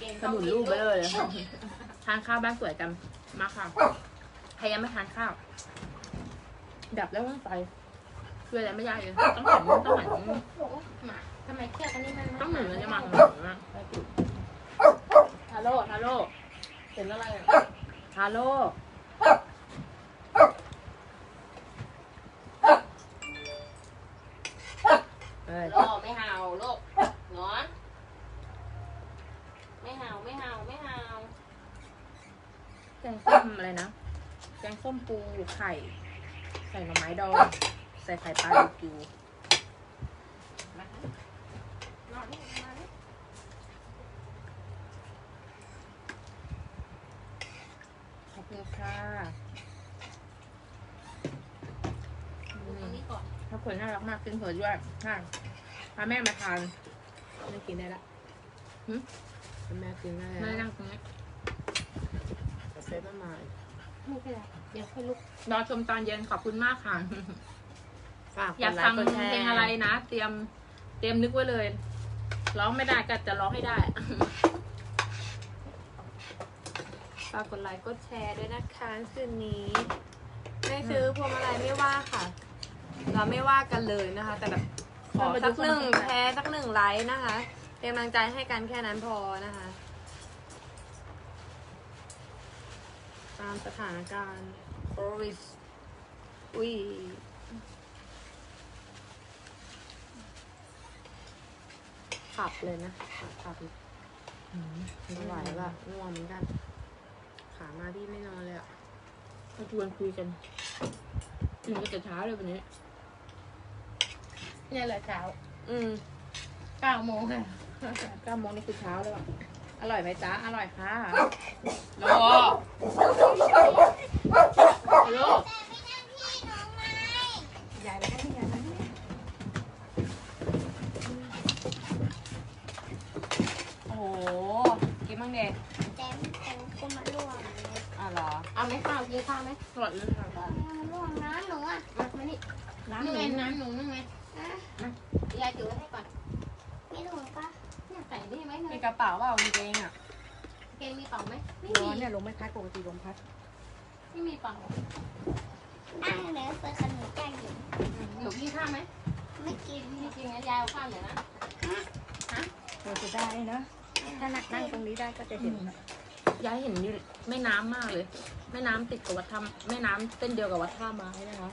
เกงขนุนลูกไปเลยเลยทานข้าวบ้านสวยกัน มาค่ะใครยังไม่ทานข้าว ดับแล้วต้องไปคืออะไรไม่ได้เลยต้องหันต้องหันหมาทำไมเครียดอันนี้มันต้องหนึ่งเลยจะมาของหนึ่งนะฮาโลฮาโลเห็นอะไรอะฮาโล ปูไข่ ใส่หน่อไม้ดอง ใส่ไข่ปลาดิบอยู่มานอนนี่มานี่ขอบคุณค่ะอืดูตรมงนี้ก่อนถ้าคนน่ารักมากกินเผือด้วยค่ะพาแม่มาทานไม่กินได้ละหึแม่กินได้แม่แล้วนั่งตรงนี้แต่เป๊ะ ไม่มาไม่เป็นไรเดี๋ยวค่อยลุก รอชมตอนเย็นขอบคุณมากค่ะ ฝากอยากดไลฟังค์กดแชร์เพลงอะไรนะ เตรียมเตรียมนึกไว้เลย ร้องไม่ได้ก็จะร้องให้ได้ ฝากกดไลค์กดแชร์ด้วยนะคะคืนนี้ ไม่ซื้อพวงมาลัยไม่ว่าค่ะ เราไม่ว่ากันเลยนะคะ แต่แบบขอสักหนึ่งแชร์สักหนึ่งไลค์นะคะเป็นกำลังใจให้กันแค่นั้นพอนะคะ ตามสถานการณ์โควิดอุ้ยขับเลยนะขับขับไม่ไหวว่ะง่วงเหมือนกัน ขามาพี่ไม่นอนเลยอะมาชวนคุยกันกินกันแต่เช้าเลยวันนี้เนี่ยเลยเช้า อืมเก้าโมงค่ะเก้าโมงนี่คือเช้าแล้วอะ อร่อยไหมจ๊ะ อร่อยค่ะโลฮัลโหลยายไปให้ยายไปให้โอ้โห กินบ้างเด็กเต็มเต็มก็มาล่วงเลยอ๋อเหรอเอาไหมข้าวกินข้าวไหมสวัสดีค่ะมาล่วงนะหนูอะมามานี่น้ำไงน้ำหนูนั่งไงนะยายถือไว้ให้ก่อน ไม่ถูกปะ เนี่ย ใส่นี่ไหมมีเนี่ยกระเป๋าเปล่ากางเกงอะเกงมีเป่าไหมไม่ร้มีอนเนี่ยลมไม่พัดปกติลมพัดไม่มีเป่านั่งเหลือเปิดขนมแก้อยู่หนูกินข้าวไหมไม่กินไม่กินงั้นยายเอาข้าวเดี๋ยวนะเราจะได้นะถ้านั่งนั่งตรงนี้ได้ก็จะเห็นนะยายเห็นอยู่แม่น้ำมากเลย แม่น้ำติดกับวัดท่าแม่น้ำเส้นเดียวกับวัดท่าไม้นะคะ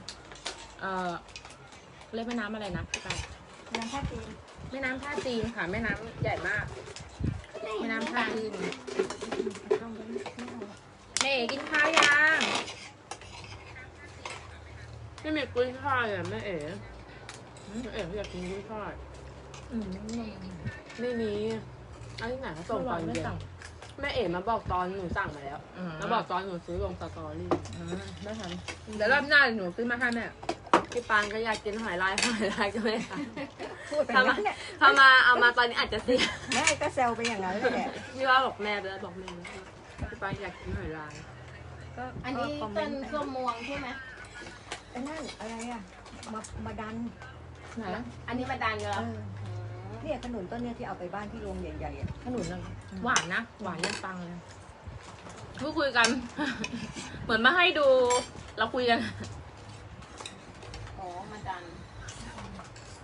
เอ่อเรียกแม่น้ำอะไรนะพี่ปายน้ำท่าจีน แม่น้ำท่าจีนค่ะ แม่น้ำใหญ่มาก แม่น้ำท่าจีนเข้าไปไม่เอาแม่เอ๋กินข้าวยังไม่มีกุ้ยช่ายอะแม่เอ๋แม่เอ๋อยากกินกุ้ยช่ายอืมไม่มีเอันที่ไหนเขาส่งตอนเย็นแม่เอ๋มาบอกตอนหนูสั่งมาแล้วแล้วบอกตอนหนูซื้อลงสตอรี่อืมไม่ทันเดี๋ยวรอบหน้าหนูซื้อมาให้แม่ พี่ปานก็อยากกินหอยลายหอยลายก็ไม่ได้พูดไปถ้ามางั้นแหละถ้ามาเอามาตอนนี้อาจจะเสียแม่ก็แซวไปอย่างนั้นแหละพี่ว่าบอกแม่ไปแล้วบอกแม่แล้วพี่ปานอยากกินหอยลายก็อันนี้ก็คอมเมต้นนต์ไปส้มม่วงใช่ไหม ไอ้นั่นอะไรอะมามาดันไหนอันนี้มาดันกันเอแล้วอเนี่ยขนุนต้นเนี่ยที่เอาไปบ้านที่โรงใหญ่ๆอะขนุนอะหวานนะหวานยันตังเลยพูดคุยกัน เหมือนมาให้ดู เราคุยกัน อ๋อมาดัน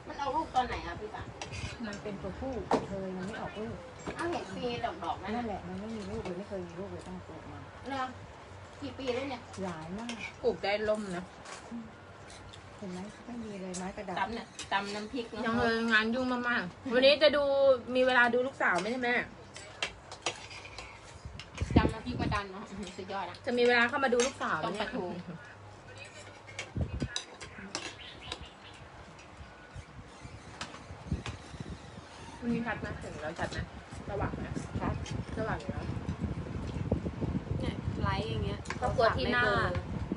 มัน เอาลูกตอนไหนอะพี่ปะมันเป็นตัวผู้เคยมันไม่ออกลูกเอาเห็นปีดอกดอกๆไหมนั่นแหละมันไม่มีลูกเลยไม่เคยมีลูกเลยตั้งตัวมาเนาะกี่ปีแล้วเนี่ยหลายมากปลูกได้ล่มนะเห็นไหมไม่มีเลยไม้กระดาษตำเนี่ยตำน้ำพริกเนาะยังเลยงานยุ่งมากๆ วันนี้จะดูมีเวลาดูลูกสาวไหมใช่ไหมตำน้ำพริกมาดันเนาะอื้อหือสุดยอดอะจะมีเวลาเข้ามาดูลูกสาวไหมต้องเนี่ปยลาทูวั นนี้ชัดไหมถึงแล้วชัดไหมสว่างไหมชัดสว่างอยู่แล้วเนี่ยไลฟ์อย่างเงี้ยครอบครัวที่น่าไม่เบลอ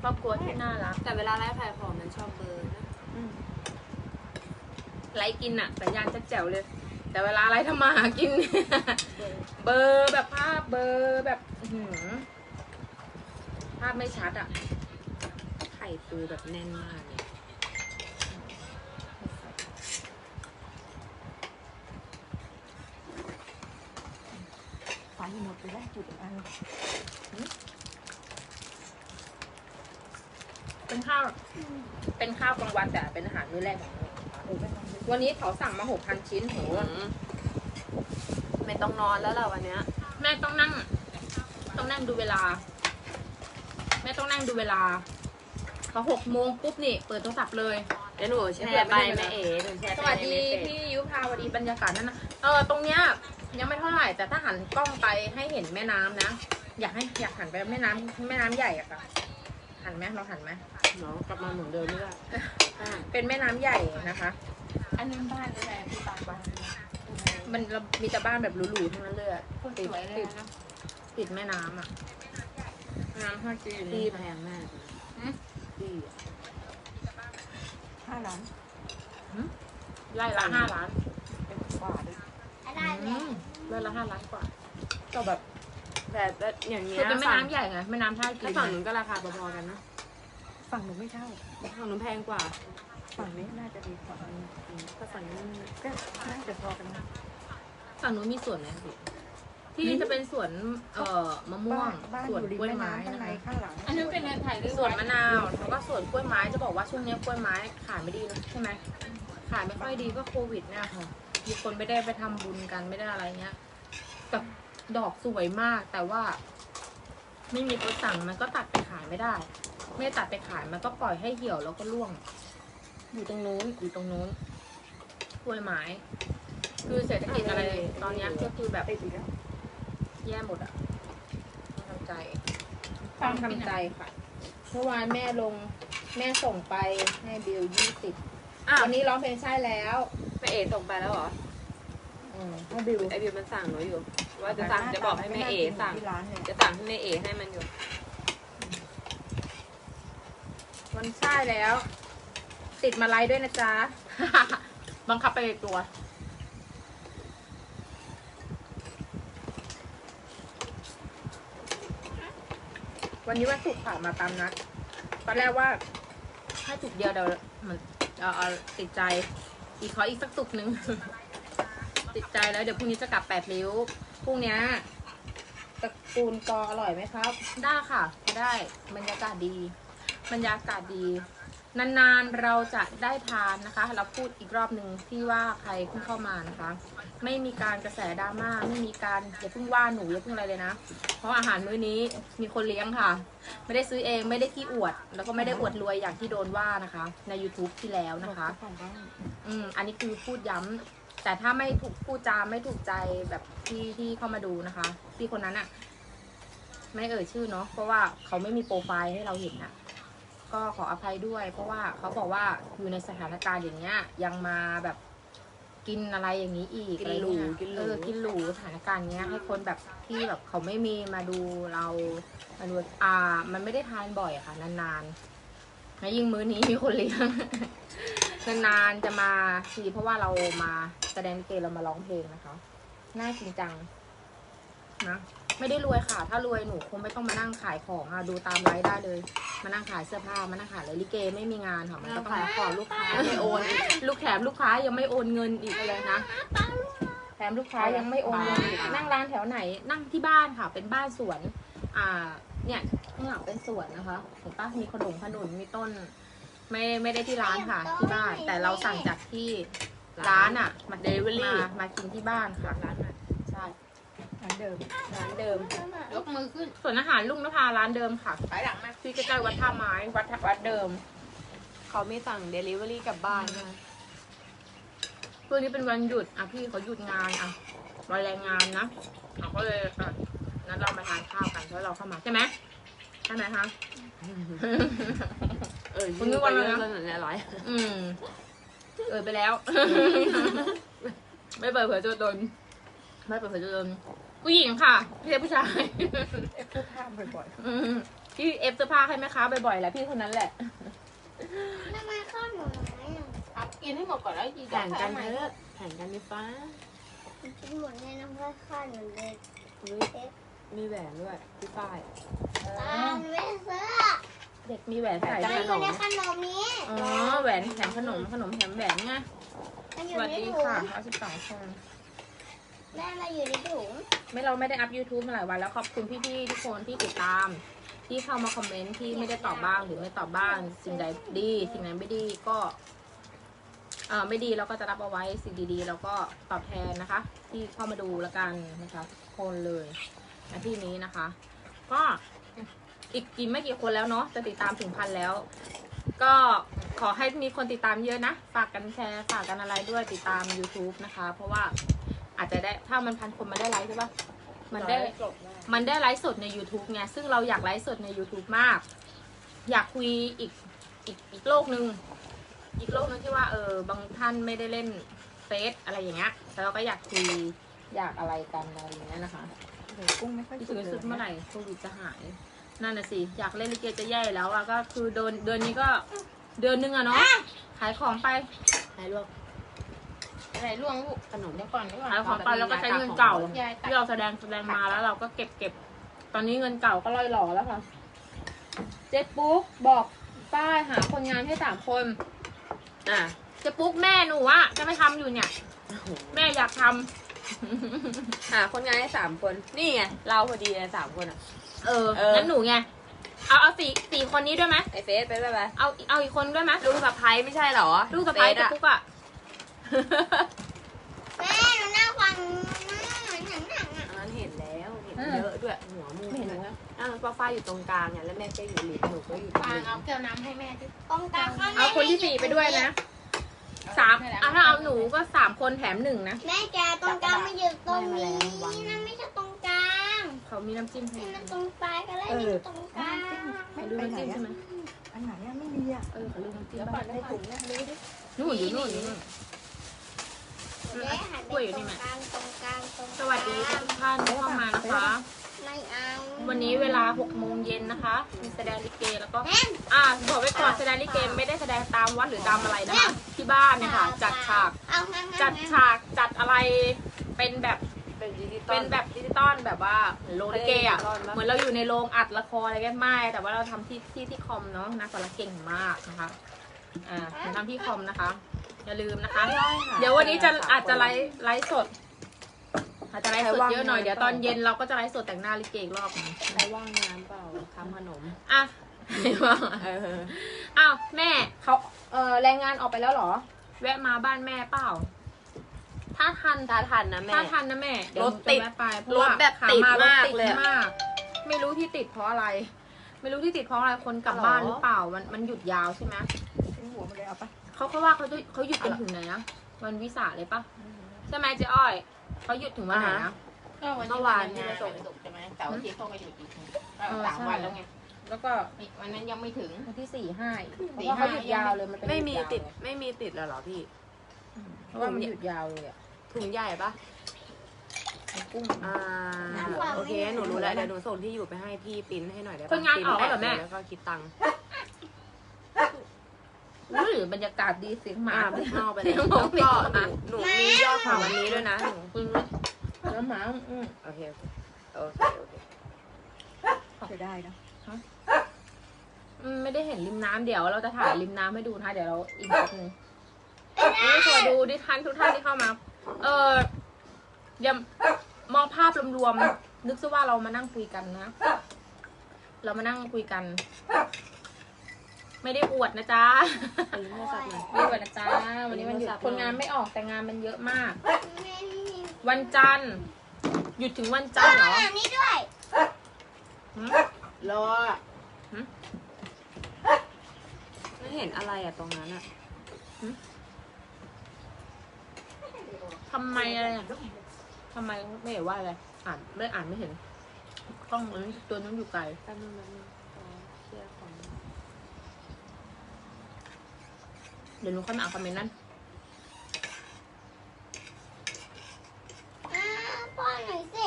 ครอบครัวที่น่ารักแต่เวลาไลฟ์ขายของมันชอบเบลอร์นะไลฟ์กินอะสัญญาณชัดแจ๋วเลย แต่เวลาไลฟ์ทำมาหากิน เบอร์แบบภาพเบอร์แบบอื้อหือภาพไม่ชัดอะไข่ปูแบบแน่นมากเลย ไฟานหมดไปได้จุดอัน เป็นข้าว เป็นข้าวกลางวันแต่เป็นอาหารมื้อแรกของหนูเออไม่ต้องเลยวันนี้เขาสั่งมาหกพันชิ้นโหไม่ต้องนอนแล้วล่ะวันเนี้ย แม่ต้องนั่ง ต้องนั่งดูเวลา แม่ต้องนั่งดูเวลาพอหกโมงปุ๊บนี่ เปิดโทรศัพท์เลยเดี๋ยวหนูแชร์ไปแม่เอ๋หนูแชร์สไปวัสในดีเฟซพี่ยุพาสวัสดีบรรยากาศนั่นนะเออตรงเนี้ย ยังไม่เท่าไหร่แต่ถ้าหันกล้องไปให้เห็นแม่น้ำนะ อยากให้อยากหันไปแม่น้ำแม่น้ำใหญ่อะค่ะ หันไหมเราหันไหมเนาะกลับมาเหมือนเดิมไม่ได้เป็นแม่น้ำใหญ่นะคะ อันนั้นบ้านอะไรพี่ปางบ้านมันเรามีแต่บ้านแบบหรูๆทั้งนั้นเลยอะคนติดสวยเลยติดนะติดแม่น้ำอะแม่น้ำท่าจีนดีแพงมากดีอะห้าล้านไร่ละห้าล้านเป็นกว่าด้วย ได้อืแล้มไร่ละห้าล้านกว่าก็แบบแต่แต่อย่างเงี้คืยอเป็นแม่ฝั่งน้ำใหญ่ไงแม่น้ำท่าจีถ้านฝั่งนู้นก็ราคาพอๆกันนะฝั่งหนูไม่เท่า ฝั่งนู้นแพงกว่าฝั่งนี้น่าจะดีกว่าอันนี้ถ้าฝั่งนี้นก็น่าจะพอกันนะฝั่งนู้นมีสวนไหมคะพี่ที่นี่จะเป็นสวนเอ่อมะม่วบ้างนบ้านสอวนยู่ริมกล้วยแม่ไม้น้ำข้างนะในคะข้างหลังอันนั้นเป็นอะไรถ่ายรูปสวนมะนาวแล้วก็สวนกล้วยไม้จะบอกว่าช่วงนี้กล้วยไม้ขายไม่ดีนะใช่ไหมขายไม่ค่อยดีก็โควิดเนี่ยค่ะ มีคนไม่ได้ไปทำบุญกันไม่ได้อะไรเงี้ยแต่ดอกสวยมาก แต่ว่า ไม่มีคนสั่งมันก็ตัดไปขายไม่ได้ ไม่ตัดไปขายมันก็ปล่อยให้เหี่ยวแล้วก็ร่วง อยู่ตรงนู้นอยู่ตรงนู้นกล้วยไม้คือเศรษฐกิจอะไรตอนเนี้ยก็คือแบบติดอีกแล้วแย่หมดอะต้องทำใจต้องทำใจค่ะเมื่อวานแม่ลงแม่ส่งไปให้บิลยี่สิบอ้าววันนี้ร้องเพลงใช่แล้ว แม่เอ๋ส่งไปแล้วเหรออืมให้บิลไอบิวมันสั่งหนูอยู่ ว่าจะสั่งจะบอกให้แม่เอ๋สั่ง ที่ร้านเนี่ยจะสั่งให้แม่เอ๋ให้มันอยู่วันใช่แล้ว ติดมาไลฟ์ด้วยนะจ๊ะ บังคับไปในตัว วันนี้วันศุกร์ค่ะมาตามนัดตอนแรกว่า ให้จุกเดียวเดี๋ยวมันเอาเอาติดใจ อีกขออีกสักตุกหนึ่งติดใจแล้วเดี๋ยวพรุ่งนี้จะกลับแปดริ้วพรุ่งเนี้ยตระกูลกออร่อยไหมครับ ได้ค่ะ ได้บรรยากาศดี บรรยากาศดี นานๆเราจะได้ทานนะคะ เราพูดอีกรอบหนึ่งที่ว่าใครเพิ่งเข้ามานะคะ ไม่มีการกระแสดราม่าไม่มีการอย่าเพิ่งว่าหนูอย่าเพิ่งอะไรเลยนะ เพราะอาหารมื้อนี้มีคนเลี้ยงค่ะ ไม่ได้ซื้อเองไม่ได้ขี้อวด แล้วก็ไม่ได้อวดรวยอย่างที่โดนว่านะคะ ใน YouTube ที่แล้วนะคะ อืมอันนี้คือพูดย้ำแต่ถ้าไม่ถูกพูดจาไม่ถูกใจแบบที่ที่เข้ามาดูนะคะที่คนนั้นอะไม่เอ่ยชื่อเนาะเพราะว่าเขาไม่มีโปรไฟล์ให้เราเห็นนะ ก็ขออภัยด้วย เพราะว่าเขาบอกว่าอยู่ในสถานการณ์อย่างเงี้ย ยังมาแบบกินอะไรอย่างนี้อีกกินอะไรหรูเงี้ยกินหรู เออกินหรูสถานการณ์เงี้ยให้คนแบบที่แบบเขาไม่มีมาดูเรามาดูอ่า มันไม่ได้ทานบ่อยอะค่ะ นานๆแล้วยิ่งมื้อนี้มีคนเลี้ยง นานๆจะมาทีเพราะว่าเรามาแสดงลิเกเรามาร้องเพลงนะคะ น่าจริงจังนะ ไม่ได้รวยค่ะ ถ้ารวยหนูคงไม่ต้องมานั่งขายของอะดูตามไลฟ์ได้เลย มานั่งขายเสื้อผ้ามานั่งขายเลยลิเกไม่มีงานค่ะมันนั่ก็งต้องขายของลูกค้าไม่โอนอีกลูกแถมลูกค้ายังไม่โอนเงินอีกเลยนะแถมลูกค้ายังไม่โอนเงินอีกนั่งร้านแถวไหน นั่งที่บ้านค่ะ เป็นบ้านสวน อ่า เนี่ยข้างหลังเป็นสวนนะคะเห็นปะมีขนมขนุนมีต้น ไม่ไม่ได้ที่ร้านค่ะ ที่บ้าน แต่เราสั่งจากที่ร้านอะ มาเดลิเวอรี่มากินที่บ้านค่ะร้านใช่ร้าน เดิมร้านเดิม ยกมือขึ้น ส่วนอาหารลุงนภาร้านเดิมค่ะไปหลังมาที่ใกล้ๆวัดท่าไม้วัดวัดเดิม เขาไม่สั่งเดลิเวอรี่กลับบ้านนะพรุ่งนี้เป็นวันหยุด อะพี่เขาหยุดงานอะวันแรงงานนะเราก็เลยอะนัดเรามาทานข้าวกันเพราะเราเข้ามาใช่ไหมใช่ไหมคะ เออคุณนึกว่าอะไรนะ เรื่องอะไรอืม เออไปแล้ว ไม่เปิดเผยตัวตนไม่เปิดเผยตัวตน ผู้หญิงค่ะไม่ใช่ผู้ชาย เอฟเสื้อผ้าบ่อยอืมพี่เอฟเสื้อผ้าให้แม่ค้าบ่อยๆแหละพี่คนนั้นแหละ ทำไมข้าวหนูน้อยอะเอากินให้หมดก่อนแล้วจีแข่งกันเถอะแข่งกันดิฟ้า กินหมดเลยนะเพื่อข้าวหนูเลยมีแหวนด้วยพี่ฝ้ายอ่าหนูไม่ซื้อเด็กมีแหวนใส่มันด้วยอยู่ในขนมนี้อ๋อแหวนแถมขนมขนมแถมแหวนไงมันอสยู่วัสในดีถุงค่ะเอาสิบสองคน แม่มาอยู่ในถุงแไม่เราไม่ได้อัพ YouTube มาหลายวันแล้วขอบคุณพี่ๆทุกคนที่ติดตาม ที่เข้ามาคอมเมนต์ที่ไม่ได้ตอบบ้างหรือไม่ตอบบ้าง สิ่งใดดีสิ่งไหนไม่ดีก็เออไม่ดีเราก็จะรับเอาไว้สิ่งดีๆเราก็ตอบแทนนะคะ ที่เข้ามาดูแล้วกันนะคะทุกคนเลยในที่นี้นะคะ ก็อีกกี่ไม่กี่คนแล้วเนาะจะติดตามถึงพันแล้ว ก็ขอให้มีคนติดตามเยอะนะ ฝากกันแชร์ฝากกันอะไรด้วยติดตาม YouTube นะคะ เพราะว่า อาจจะได้ถ้ามันพันคนมันได้ไลค์ใช่ปะมันได้มันได้ไลฟ์สดใน YouTube ไง ซึ่งเราอยากไลฟ์สดใน YouTube มาก อยากคุยอีกอีกอีกโลกหนึ่ง อีกโลกหนึงที่ว่าเออบางท่านไม่ได้เล่นเฟซอะไรอย่างเงี้ยแต่เราก็อยากคุยอยากอะไรกันอะไรอย่างเงี้ยนะคะโอ้โหกุ้งไม่ค่อยรู้สุสึกกเลรู้สึกเมื่อยไหนะร่โควิดจะหาย นั่นน่ะสิ อยากเล่นลิเกจะแย่แล้วอะก็คือเดือนเดือนนี้ก็เดือนหนึงอะเนาะขายของไปไหนลวก อะไรล่วงลูกขนมเดี๋ยวก่อนเดี๋ยวก่อนขายของไปแล้วก็ใช้เงินเก่า ยายตักที่เราแสดงแสดงมาแล้วเราก็เก็บเก็บ ตอนนี้เงินเก่าก็ล่อยหล่อแล้วค่ะ เจ๊ปุ๊กบอกป้ายหาคนงานให้สามคน อะเจ๊ปุ๊กแม่หนูอะจะไม่ทำอยู่เนี่ยแม่อยากทำ หาคนงานให้สามคน นี่ไง เราพอดีเลยสามคนอะ เออเออ งั้นหนูไง เอาเอาสี่สี่คนนี้ด้วยไหมไอเฟสไปไปไปเอาเอาอีกคนด้วยไหมลูกสะพ้ายไม่ใช่เหรอลูกสะใภ้เฟเจ๊สอะ ปุ๊กอะ แม่หนูนั่งฟังหนังหนังอะ อันนั้นเห็นแล้ว เห็นเยอะด้วยหัวมุมไม่เห็นนะอะป้าฝ้ายอยู่ตรงกลางเนี่ยแล้วแม่ก็อยู่ริมหนูก็อยู่ตรงฟางริมเอาแก้วน้ำให้แม่ดิตรงกลางข้างเอาคนที่สี่ไปด้วยนะสามเอาถ้าเอาหนูก็สามคนแถมหนึ่งนะแม่แกตรงกลางไม่อยู่ตรงนี้นั่นไม่ใช่ตรงกลางเขามีน้ำจิ้มให้นี่มันตรงปลายก็เลยนี่ตรงกลางเขาลืมน้ำจิ้มใช่ไหมอันไหนอะไม่มีอะเออเขาลืมน้ำจิ้มเดี๋ยวก่อนได้ถุงนะดูดินู่นอยู่นู่นอยู่นู่น แม่หันไปตรงกลางตรงกลางตรงกลางสวัสดีทุกท่านที่เข้ามานะคะ ไม่เอาวันนี้เวลา6โมงเย็นนะคะ มีแสดงลิเกแล้วก็ แม่อ่าบอกไว้ก่อนแสดงลิเกไม่ได้แสดงตามวัดหรือตามอะไรนะคะ ที่บ้านเนี่ยค่ะ จัดฉาก เอางั้นงั้นจัดฉากจัดอะไรเป็นแบบเป็นดิจิตอล เป็นแบบดิจิตอลแบบว่าเหมือนโรงลิเกอะเหมือนเราอยู่ในโรงอัดละครอะไรกันไม่ แต่ว่าเราทำที่ที่ที่คอมเนาะนักสารเก่งมากนะคะอ่าหนูทำที่คอมนะคะ อย่าลืมนะคะ เดี๋ยววันนี้จะอาจจะไลฟ์ไลฟ์สด อาจจะไลฟ์สดเยอะหน่อย เดี๋ยวตอนเย็นเราก็จะไลฟ์สดแต่งหน้าลิเกอีกรอบหนึ่งใครว่างงานเปล่าทำขนม อะไม่ว่าเอออ้าวแม่เขาเออแรงงานออกไปแล้วเหรอ แวะมาบ้านแม่เปล่า ถ้าทันถ้าทันนะแม่ ถ้าทันนะแม่เดี๋ยวรถติดหนูจะแวะไปเพราะว่ารถแบบขติดรถมากติดเลยอะ มาก ไม่รู้ที่ติดเพราะอะไร ไม่รู้ที่ติดเพราะอะไรคนกลับอ๋อบ้านหรือเปล่า มันมันหยุดยาวใช่ไหมทิ้งหัวมันเลยเอาปะ เขาเขาว่าเขาจะเขาหยุดกันถึงไหนนะวันวิสาเลยปะใช่ไหมเจ๊อ้อยเขาหยุดถึงวันไหนนะ ก็วันเมื่นี้อวานที่ที่ไปไปส่ส่งงสุกร์ใช่ไหมเสาร์อาทิตย์เขาก็หยุดอีกทีก็เออสามใช่วันแล้วไงแล้วก็อีกวันนั้นยังไม่ถึงวันที่สี่ห้าอีกเพสี่ราะว่าห้าเขาหยุดยาวเลยมันเป็นไม่มีหยุยาวติดไม่มีติดแล้วเหรอพี่เพราะว่ามันหยุดยาวเลยอะถุงใหญ่ปะมันกุ้งอ่าโอเคหนูรู้แล้วเดี๋ยวหนูส่งที่อยู่ไปให้พี่ปริ้นให้หน่อยได้ปะคนงานออกแล้วเหรอแม่ปริ้นแล้วก็คิดตังค์ หรือบรรยากาศดีเสียงหมาอ่าไปเข้าไปเลยเสียงแล้วหมาก็หนูหนูมียอดของวันนี้ด้วยนะหนูอืมแล้วหมาอืมโอเคโอเคโอเคจะได้นะอืมไม่ได้เห็นริมน้ำเดี๋ยวเราจะถ่ายริมน้ำให้ดูนะคะเดี๋ยวเราอีกแบบนึงนี่สวัสดีดิท่านทุกท่านที่เข้ามา เอออย่ามองภาพรวมๆนึกซะว่าเรามานั่งคุยกันนะ เรามานั่งคุยกัน ไม่ได้อวดนะจ๊ะเอาลิ้นโทรศัพท์หน่อยไม่ได้อวดนะจ๊ะวันนี้มันหยุดโทรศัพท์คนงานไม่ออกแต่งานมันเยอะมากแม่นี่วันจันทร์หยุดถึงวันจันทร์เหรออันนี้ด้วยหืมรอไม่เห็นอะไรอะตรงนั้นอะทำไมอะไรอะทำไมไม่เห็นว่าอะไร อ่านไม่อ่านไม่เห็นกล้องนั้นตัวนั้นอยู่ไกล แป๊บนึงแป๊บนึงขอเคลียร์ของ เดี๋ยวหนูค่อยมาอ่านคอมเมนต์นั้นอ่าป้อนหน่อยสิ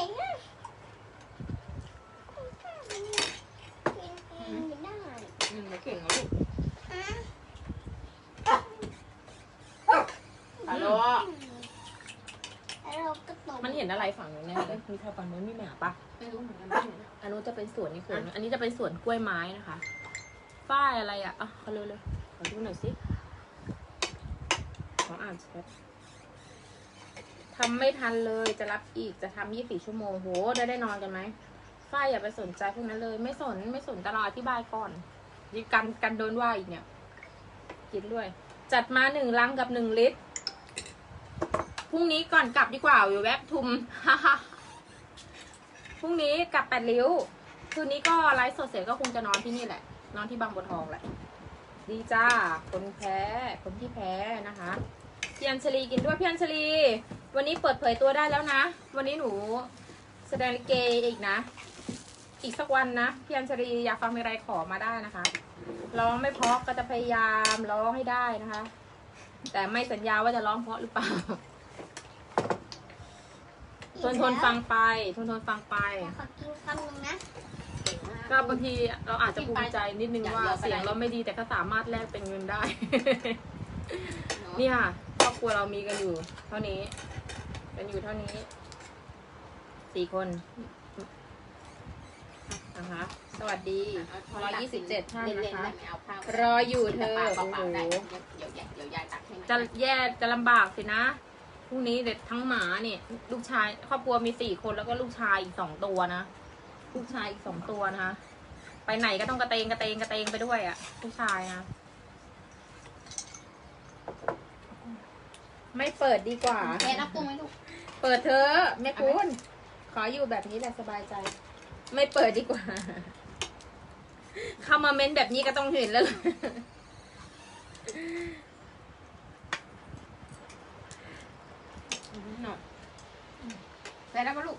กินกินไม่ได้อืมเก่งแล้วลูกอะฮัลโหลแล้วเราก็ตบมันเห็นอะไรฝั่งนู้นเนี่ยมีทางฝั่งนู้นมีหมาปะไม่รู้เหมือนกันไม่เห็นอันนู้นจะเป็นสวนนี่สวนอันนี้จะเป็นสวนกล้วยไม้นะคะ ฝ้ายอะไรอะอะขอเร็วเลยขอดูหน่อยสิขออ่าน แชททำไม่ทันเลยจะรับอีกจะทำยี่สิบชั่วโมงโหได้ได้นอนกันไหมฝ้ายอย่าไปสนใจพวกนั้นเลย ไม่สนไม่สนตลอดอธิบายก่อนยิ่กันกันโดนว่าอีกเนี่ยกินด้วย จัดมาหนึ่งลังกับหนึ่งลิตรพรุ่งนี้ก่อนกลับดีกว่าอยู่แวบทุมพรุ่งนี้กลับแปดริ้ว คืนนี้ก็ไลฟ์สดเสร็จก็คงจะนอนที่นี่แหละ นอนที่บางบัวทองแหละ ดีจ้า คนแพ้ คนที่แพ้นะคะ พี่อัญชลีกินด้วยพี่อัญชลี วันนี้เปิดเผยตัวได้แล้วนะ วันนี้หนูแสดงลิเกอีกนะ อีกสักวันนะพี่อัญชลีอยากฟังเพลงอะไรขอมาได้นะคะร้องไม่เพราะก็จะพยายามร้องให้ได้นะคะ แต่ไม่สัญญาว่าจะร้องเพราะหรือเปล่าทนทนฟังไปทนทนฟังไปขอกินคำหนึ่งนะเก่งมากก็บางทีเราอาจจะภูมิใจนิดนึงว่าเสียงเราไม่ดีแต่ก็สามารถแลกเป็นเงินได้เนอะนี่ค่ะ ครอบครัวเรามีกันอยู่ เท่านี้ กันอยู่เท่านี้สี่คนนะคะสวัสดีเาช้นร้อยยี่สิบเจ็ดท่านเล่นะคะๆไม่เอาข้าวรออยู่เธอแต่ปลาโอ้เปโหล่าๆได้เดี๋ยวเดี๋ยวเดี๋ยวยายตักให้ไหมจะแย่จะลำบากสินะพรุ่งนี้เด็ดทั้งหมาเนี่ย ลูกชาย ครอบครัวมีสี่คนแล้วก็ลูกชายอีกสองตัวนะลูกชายอีกสองตัวนะคะ ไปไหนก็ต้องกระเตงกระเตงกระเตงไปด้วยอะ่ะ ลูกชายนะ ไม่เปิดดีกว่าแม่รับกุ้งไหมลูกเปิดเธอะแม่คุณขออยู่แบบนี้แหละสบายใจ ไม่เปิดดีกว่า เข้ามาเม้นแบบนี้ก็ต้องเห็นแล้วล่ะหน่อยได้แล้วปะลูก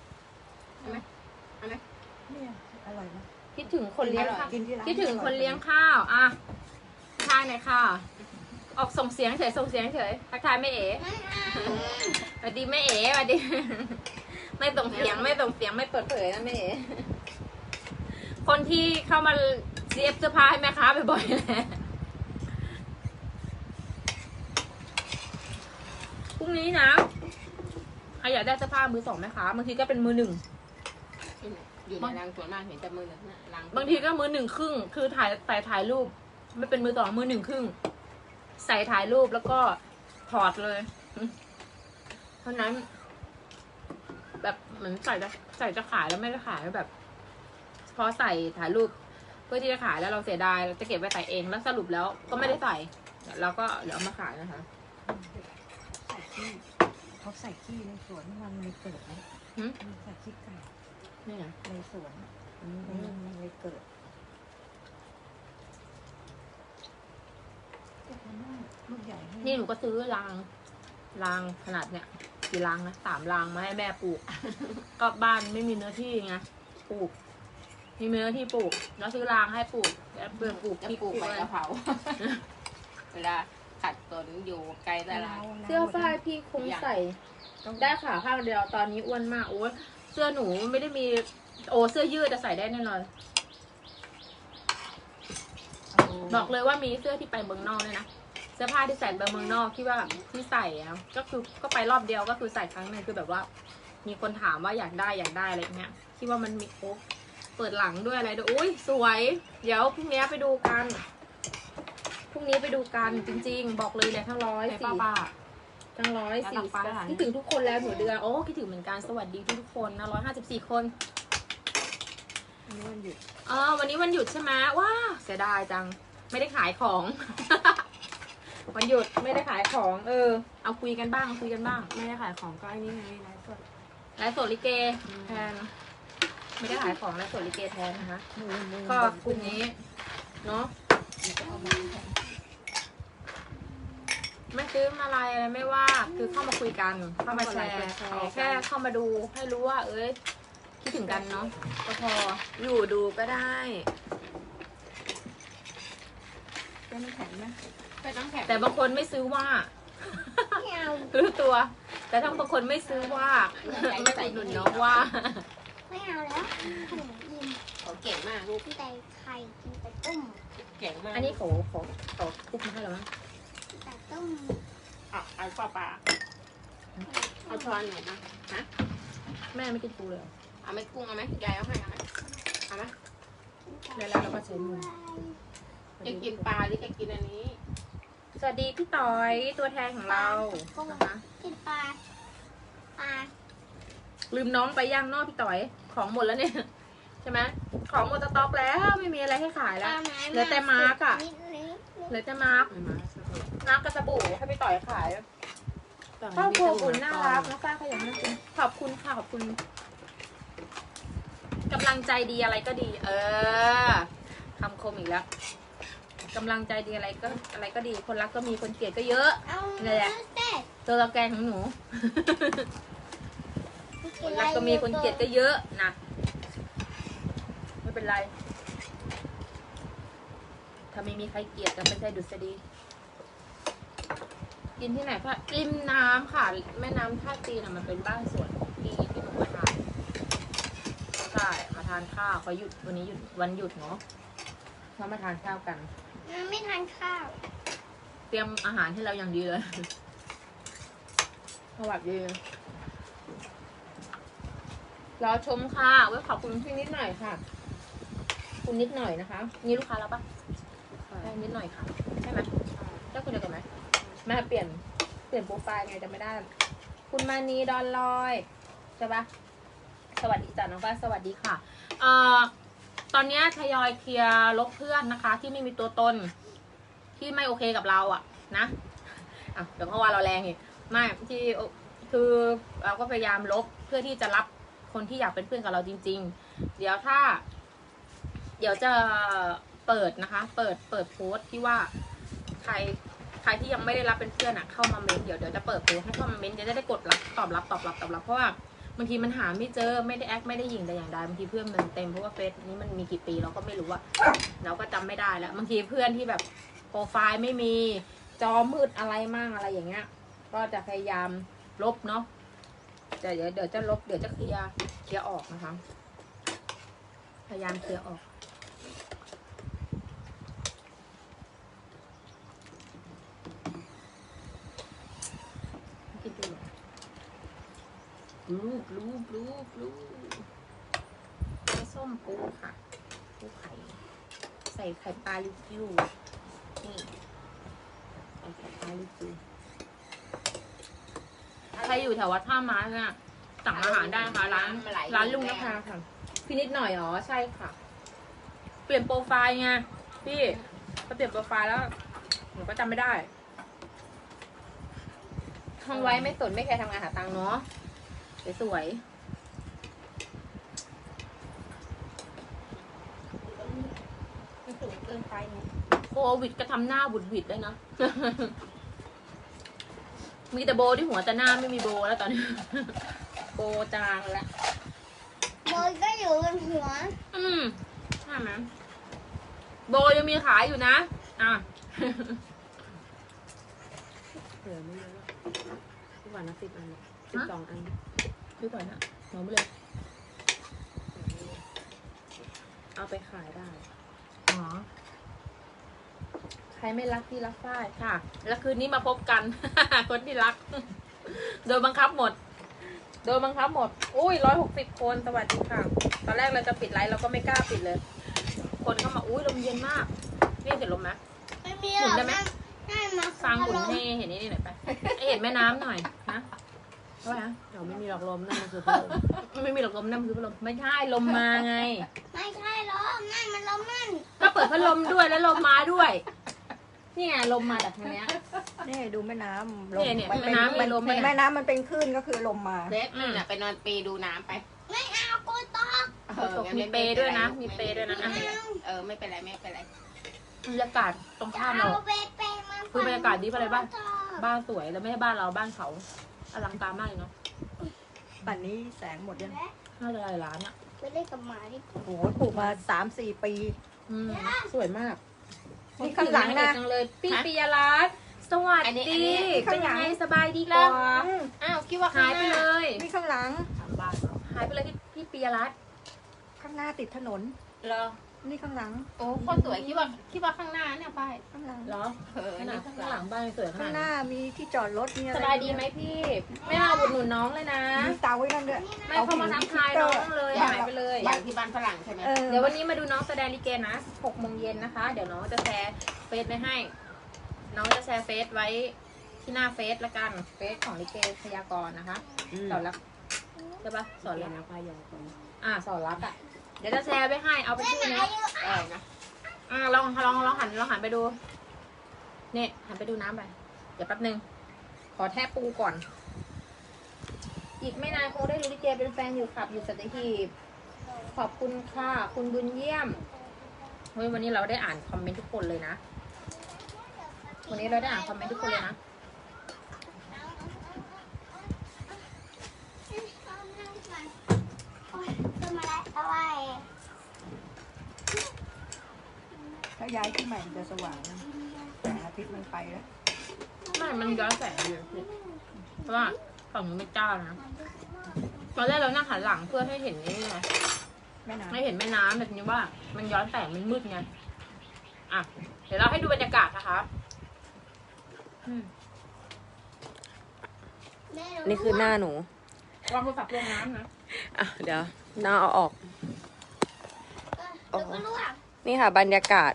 เอาไหมเอาไหมเนี่ยอร่อยนะคิดถึงคนเลี้ยงอร่อยข้าวกินที่ร้านคิดถึงคนเลี้ยงข้าว อะทักทายหน่อยค่ะ ออกส่งเสียงเฉยส่งเสียงเฉยทักทายแม่เอ๋สวัสดีแม่เอ๋สวัสดี ไม่ส่งเสียงไม่ส่งเสียงไม่เปิดเผยนะแม่เอ๋คนที่เข้ามาเสียบเสื้อผ้าให้แม่ค้าบ่อยๆแหละพรุ่งนี้นะใครอยากได้เสื้อผ้ามือสองแม่ค้าบางทีก็เป็นมือหนึ่งอยู่ในรังส่วนมากเห็นแต่มือหนึ่งนะรังบางทีก็มือหนึ่งครึ่ง คือถ่ายใส่ถ่ายรูป ไม่เป็นมือสองมือหนึ่งครึ่งใส่ถ่ายรูปแล้วก็ถอดเลย เพราะนั้น แบบเหมือนใส่จะใส่จะขายแล้วไม่ได้ขายแบบพอใส่ถ่ายรูปเพื่อที่จะขายแล้วเราเสียดายเราจะเก็บไว้ใส่เองแล้วสรุปแล้วก็ไม่ได้ใส่เราก็เดี๋ยวเอามาขายนะคะใส่ขี้เขาใส่ขี้ในสวนมันเลยเกิดนะหืมมีใส่ขี้ไก่นี่ไงในสวนมันมันเลยเกิดแต่ทำไม ลูกใหญ่ให้นี่หนูก็ซื้อรางรางขนาดเนี้ยกี่รางนะสามรางมาให้แม่ปลูก ก็บ้านไม่มีเนื้อที่ไงปลูกมีเนื้อที่ปลูกแล้วซื้อรางให้ปลูกแล้วเปลือกปลูกจะพริกปลูกปลูกใบอะไรกะเพราเวลาขัดสนอยู่ไกลตลาดเสื้อฝ้ายพี่คงใส่ได้ขาข้างเดียวตอนนี้อ้วนมากโอ้ยเสื้อหนูไม่ได้มีโอ้เสื้อยืดจะใส่ได้แน่นอน บอกเลยว่ามีเสื้อที่ไปเมืองนอกเลยนะเสื้อผ้าที่ใส่ไปเมืองนอกที่ว่าที่ใส่อะก็คือก็ไปรอบเดียวก็คือใส่ครั้งหนึงคือแบบว่า มีคนถามว่าอยากได้อยากได้อะไรอย่างเงี้ยที่ว่ามันมีโอ้เปิดหลังด้วยอะไรด้วยอุ้ยสวย เดี๋ยวพรุ่งนี้ไปดูกันพรุ่งนี้ไปดูกันจริง ๆ บอกเลยเนี่ยทั้งร้อยใช่สี่ป้าป้าทั้งร้อยสี่แล้วตักปลาได้ไหนคิดถึงทุกคนแล้วหนูเดือนโอ้คิดถึงเหมือนกันสวัสดีทุกๆคนนะร้อยห้าสิบสี่คน อันนี้มันหยุดอ๋อวันนี้วันหยุดใช่ไหมว้าเสียดายจัง ไม่ได้ขายของ วันหยุดไม่ได้ขายของ เออ เอาคุยกันบ้างคุยกันบ้าง ไม่ได้ขายของก็ไอ้นี่ไงไลฟ์สดไลฟ์สดลิเกแทน ไม่ได้ขายของไลฟ์สดลิเกแทนนะคะมือมือก็กลุ่มนี้ เนาะไม่ซื้อมาอะไรอะไรไม่ว่า คือเข้ามาคุยกัน เข้ามาแชร์เอาแค่เข้ามาดูให้รู้ว่า เอ้ย คิดถึงกันเนาะก็พออยู่ดูก็ได้เป็นน้ำแข็งนะไปน้ำแข็งแต่บางคนไม่ซื้อว่าไม่เอารู้ตัว แต่ถ้าบางคนไม่ซื้อว่าไม่อุดหนุนน้องว่าไม่เอาแล้วขนมอินเขาเก่งมากลูกกินแต่ไข่กินแต่ต้มเก่งมากอันนี้เขาเขาเขาคุกมาให้แล้วมั้งกินแต่ต้มอะเอาป้าป้าเอาช้อนหน่อยนะฮะแม่ไม่กินปูเลย เหรอเอาไหมกุ้งเอาไหมยายเอาให้เอาไหมเอาไหมแล้วแล้วเราก็ใช้มือจะกินปลาหรือจะกินอันนี้ สวัสดีพี่ต่อยตัวแทนของเรานะคะกินปลาปลาลืมน้องไปย่างนอกพี่ต่อยของหมดแล้วเนี่ยใช่ไหมของหมดสต็อกแล้วไม่มีอะไรให้ขายแล้วเหลือแต่มาร์กอะนิดนึงเหลือแต่มาร์กมาร์กกับสบู่ให้พี่ต่อยขายครอบครัวอุ่นน่ารักน้องฟ้าขยันมากจริงขอบคุณค่ะขอบคุณกำ ลังใจดีอะไรก็ดี เออคำคมอีกแล้วกำลังใจดีอะไรก็อะไรก็ดี คนรักก็มีคนเกลียดก็เยอะเอานั่นแหละต้ตัวเราแกนของหนู คนรักก็มีคนเกลียดก็เยอะนะไม่เป็นไร ถ้าไม่มีใครเกลียดก็ไม่ใช่ดุษฎีกินที่ไหนคะริมน้ำค่ะ แม่น้ำท่าจีนอะมันเป็นบ้านสวนของพี่ที่หนูมาทาน ทานข้าวเขาหยุดวันนี้หยุดวันหยุดเนาะเรามาทานข้าวกันมัน ไม่ทานข้าว เตรียมอาหารให้เราอย่างดีเลยสวัสดีรอชมค่ะไว้ขอบคุณพี่นิดหน่อยค่ะ คุณนิดหน่อยนะคะ นี่ลูกค้าแล้วปะใช่นิดหน่อยค่ะใช่ไหมได้คนเดียวกันไหมแม่เปลี่ยนเปลี่ยนโปรไฟล์ไงจะไม่ได้ คุณมานีดอนลอยใช่ปะสวัสดีจ้ะน้องฟ้าสวัสดีค่ะ เอ่อตอนเนี้ยทยอยเคลียร์ลบเพื่อนนะคะ ที่ไม่มีตัวตน ที่ไม่โอเคกับเราอะนะอะเดี๋ยวเมื่อวานเราแรงอีกไม่ที่คือเราก็พยายามลบเพื่อที่จะรับคนที่อยากเป็นเพื่อนกับเราจริง ๆ เดี๋ยวถ้า เดี๋ยวจะเปิดนะคะ เปิดเปิดโพสต์ที่ว่าใครใครที่ยังไม่ได้รับเป็นเพื่อนอะเข้ามาเม้นเดี๋ยวเดี๋ยวจะเปิดโพสต์ให้เข้ามาเม้นจะได้กดรับตอบรับตอบรับตอบรับเพราะว่าางทีมันหาไม่เจอไม่ได้แอคไม่ได้ยิงแต่อย่างใดบางทีเพื่อนมันเต็มเพราะว่าเฟซนี้มันมีกี่ปีเราก็ไม่รู้อะเราก็จำไม่ได้แล้วบางทีเพื่อนที่แบบโปรไฟล์ไม่มีจอมืดอะไรมั่งอะไรอย่างเงี้ย ก็จะพยายามลบเนาะแต่เดี๋ยวเดี๋ยวจะลบเดี๋ยวจะเคลียร์เคลียร์ออกนะคะ พยายามเคลียร์ออก กินดู ลูบลูบลูบลูบไม่ส้มปูค่ะปูไข่ ใส่ไข่ปลาลิกิวนี่ใส่ไข่ปลาลิกิวใครอยู่แถววัดท่าม้าเนี่ยสั่งอาหารได้นะคะร้านร้านลุงนภาค่ะพี่นิดหน่อยอ๋อใช่ค่ะ เปลี่ยนโปรไฟล์ไงพี่พอเปลี่ยนโปรไฟล์แล้วหนูก็จำไม่ได้ทำไว้ไม่สนไม่แคร์ทำงานหาตังค์เนาะ สวยๆมันสูงเกินไปไงโควิดก็ทำหน้าบุดหวิดเลยนะ มีแต่โบที่หัวแต่หน้าไม่มีโบแล้วตอนนี้ โบจางแล้วบอยก็อยู่บนหัว อืมใช่ไหมโบยังมีขายอยู่นะ อะเหลือไม่เยอะทุกวันละสิบอัน สิบสองอันดูก่อนนะหอมไปเลยเอาไปขายได้ อ๋อ ใครไม่รักที่รักฝ้ายค่ะ แล้วคืนนี้มาพบกัน คนที่รัก โดยบังคับหมด โดยบังคับหมด อุ้ยร้อยหกสิบคนสวัสดีค่ะ ตอนแรกเราจะปิดไลฟ์เราก็ไม่กล้าปิดเลย คนเข้ามาอุ้ยลมเย็นมากนี่เห็นลมไหมไม่มีหมุหรนอกได้ไหมนั่งนั่งมาสร้างหุ่นให้เห็นนี่หน่อยไปให้เห็นแม่น้ำหน่อยนะ ว่าฮะเดี๋ยวไม่มีหลอกลมนั่นมันคือเพิ่มไม่มีหรอกลมนั่นคือพัดลมไม่ใช่ลมมาไง ไม่ใช่หรอกนั่นมันลมนั่นก็เปิดพัดลมด้วยแล้วลมมาด้วย นี่ไงลมมาจากทางเนี้ย นี่ดูแม่น้ำลเนี่ยเนี่ยมัแม่น้ำมีลมมันเนี่ยแม่น้ำมันเป็นคลื่นก็คือลมมาเซฟนู่นน่ะไปนอนปีดูน้ำไป ไม่เอากูตอกเอองั้นมีไเปย์ด้วยนะมีเปย์ด้วยนะไม่เป็นไรเออไม่เป็นไรไม่เป็นไรบรรยากาศตรงข้ามเรา เอาเปเปมาคือบรรยากาศดีปะอะไรบ้างตอกบ้านสวยแล้วไม่ใช่บ้านเราบ้านเขา อลังการมากเลยเนาะป่านนี้แสงหมดยังน่าจะหลายล้านอะไปเล่นกับหมาดิโอ้โหปลูกมาสามสี่ปี อืมสวยมาก นี่ข้างหลังนะจังเลยพี่ปิยรัตน์สวัสอันนี้อัดีนนี้เป็นยังไงสบายดีแล้กัวนอ้าวคิดว่าหายไปเลยนี่ข้างหลังหายไปเลยพี่พี่ปิยรัตน์ข้างหน้าติดถนนเหรอ นี่ข้างหลัง โอ้โคตรสวยคิดว่าคิดว่าข้างหน้าเนี่ยป้ายข้างหลัง เหรอเออขอันนานี้ดข้างข้างหหลัลังงบ้านสวยขข้างนาดหน้านั้นมีที่จอดรถมีอะไรสบายดีไหมพี่ ไม่มาอุดหนุนน้องเลยนะ มีเตาไว้นั่นด้วย ไม่เข้ามาทักทายน้องเลยหายไปเลย อย่างที่บ้านฝรั่งใช่ไหมเออเดี๋ยววันนี้มาดูน้องแสดงลิเกนะ6โมงเย็นนะคะ เดี๋ยวน้องจะแชร์เฟซไว้ให้ น้องจะแชร์เฟซไว้ที่หน้าเฟซละกัน เฟซของลิเกพยากรณ์นะคะ สอนรักใช่ปะสอนเรียรันกนะพายอคนอ่าสอนรักอะ เดี๋ยวจะแชร์ไปให้เอาไปชื่นะเออนะอ่าลองลองลองหันลองหันไปดูเนี่ยหันไปดูน้ำไปเดี๋ยวแป๊บนึง ขอแทบปูก่อน อีกไม่นานคงได้รู้ลิเจเป็นแฟนอยู่ขับ อยู่สัตหีบขอบคุณค่ะ คุณบุญเยี่ยมเฮ้ยวันนี้เราได้อ่านคอมเมนต์ทุกคนเลยนะ วันนี้เราได้อ่านคอมเมนต์ทุกคนเลยนะทำอะไรอะไร ถ้าย้ายที่ใหม่มันจะสว่างนะแต่อาทิตย์มันไปแล้วไม่มันย้อนแสงอยู่เพราะว่าฝั่งนู้นไม่จ้านะตอนแรกเรานั่งหันหลังเพื่อให้เห็นนี่ไงแม่น้ำไม่เห็นแม่น้ำแบบนี้ว่า มันย้อนแสงมันมืดไงอะเดี๋ยวเราให้ดูบรรยากาศนะคะอืมนี่คือหน้าหนูวางโทรศัพท์ลงน้ำนะอะเดี๋ยวหน้าเอาออกเดี๋ยวก็รู้อะนี่ค่ะบรรยากาศ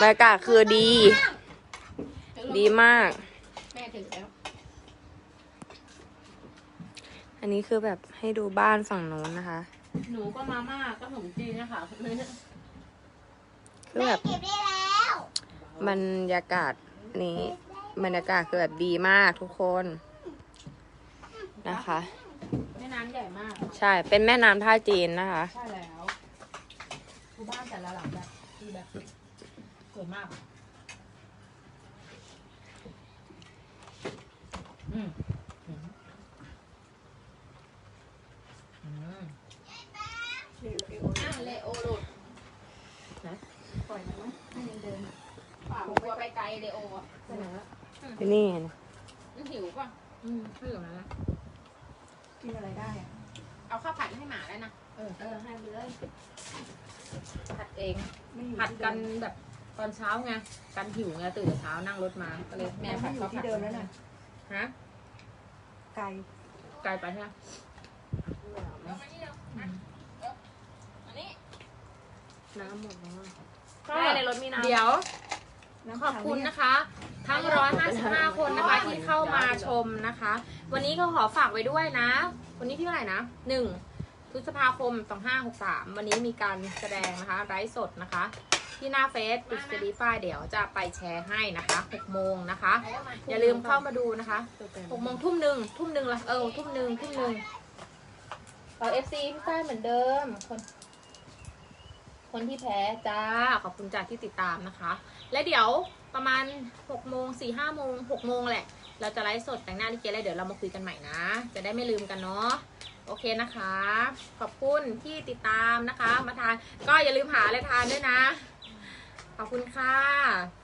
บรรยากาศคือดี ดีมาก แม่ถึงแล้ว อันนี้คือแบบให้ดูบ้านฝั่งนู้นนะคะ หนูก็มาม่าก็ขนมจีนนะคะคือแบบเก็บได้แล้วบรรยากาศนี้บรรยากาศคือแบบดีมากทุกคนนะคะ แม่น้ำใหญ่มาก ใช่ เป็นแม่น้ำท่าจีนนะคะ ใช่แล้วดูบ้านแต่ละหลังแบบดีแบบส วยมากอืมอืมอืมอะเลโอหลุดนะปล่อยมันไหมให้มันเดินป่าผมกลัวไปไกลเลโออะไปไหนละนี่นะมันหิวป่ะอืมหิวแล้วนะกินอะไรได้อะเอาข้าวผัดให้หมาได้นะ เออ เออให้ไปเลยผัดเอง ไม่อยู่ผัดที่กัเดินแบบ อนเช้าไงกันหิวไงตื่นแต่เช้านั่งรถมาก็เลยแม่แม่ผัไม่ดอยู่ข้าวผัที่ดเดิมแล้วน่ะฮะไกลไกลไปใช่ไหมน้ำหมดแล้วก็แม่ในรถมีน้ำเดี๋ยวน้ำขอบคุณเปล่าเนี่ยนะคะ ทั้ง 155 คนนะคะที่เข้ามาชมนะคะ วันนี้ก็ขอฝากไว้ด้วยนะ วันนี้ที่เท่าไหร่นะหนึ่งพฤษภาคม 2563 วันนี้มีการแสดงนะคะไลฟ์สดนะคะ ที่หน้าเฟซปิดสตีฟ้าเดี๋ยวจะไปแชร์ให้นะคะ6โมงนะคะ อย่าลืมเข้ามาดูนะคะ6โมงทุ่มหนึ่งทุ่มหนึ่งละเออทุ่มหนึ่งทุ่มหนึ่งเราเอฟซีพี่ฝ้ายเหมือนเดิมคนคนที่แพ้จ้าขอบคุณจ้าที่ติดตามนะคะ และเดี๋ยวประมาณ6โมง4 5โมง6โมงแหละ เราจะไลฟ์สดแต่งหน้าลิเกแล้วเดี๋ยวเรามาคุยกันใหม่นะ จะได้ไม่ลืมกันเนาะโอเคนะคะ ขอบคุณที่ติดตามนะคะ มาทานก็อย่าลืมหาอะไรทานด้วยนะ ขอบคุณค่ะ